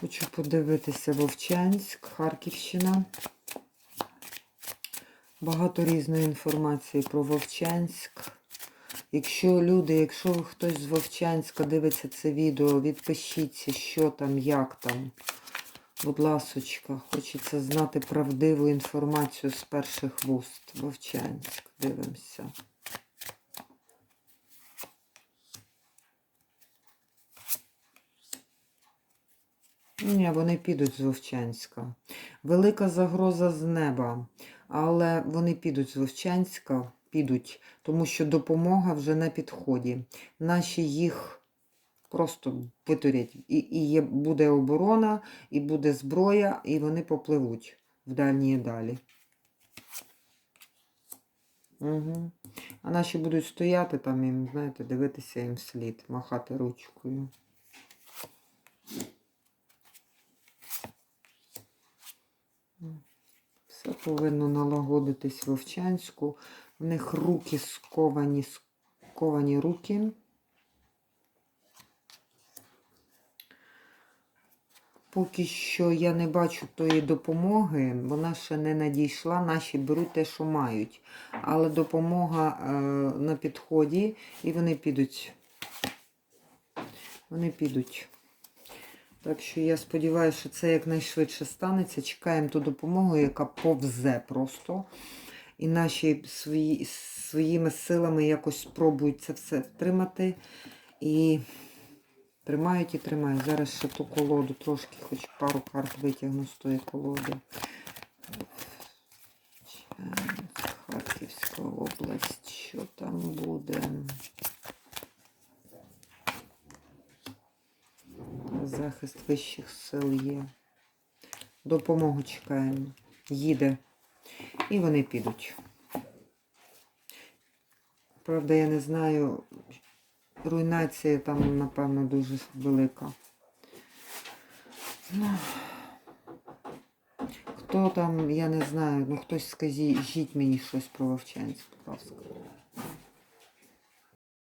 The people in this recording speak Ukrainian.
Хочу подивитися Вовчанськ, Харківщина. Багато різної інформації про Вовчанськ. Якщо люди, якщо хтось з Вовчанська дивиться це відео, відпишіться, що там, як там. Будь ласочка, хочеться знати правдиву інформацію з перших вуст. Вовчанськ, дивимося. Ні, вони підуть з Вовчанська. Велика загроза з неба. Але вони підуть з Вовчанська, підуть, тому що допомога вже на підході. Наші їх просто витурять. І, і є, буде оборона, і буде зброя, і вони попливуть в дальні далі. Угу. А наші будуть стояти там і, знаєте, дивитися їм вслід, махати ручкою. Все повинно налагодитись в Вовчанську. В них руки сковані, сковані руки. Поки що я не бачу тої допомоги, вона ще не надійшла. Наші беруть те, що мають. Але допомога е, на підході, і вони підуть. Вони підуть. Так що я сподіваюся, що це якнайшвидше станеться. Чекаємо ту допомогу, яка повзе просто. І наші свої, своїми силами якось спробують це все втримати. І тримають і тримають. Зараз ще ту колоду трошки, хоч пару карт витягну з тої колоди. Харківська область. Що там буде? Захист вищих сил є. Допомогу чекаємо. Їде. І вони підуть. Правда, я не знаю, руйнація там, напевно, дуже велика. Ну, хто там, я не знаю, ну хтось скажіть мені щось про Вовчанськ, будь ласка.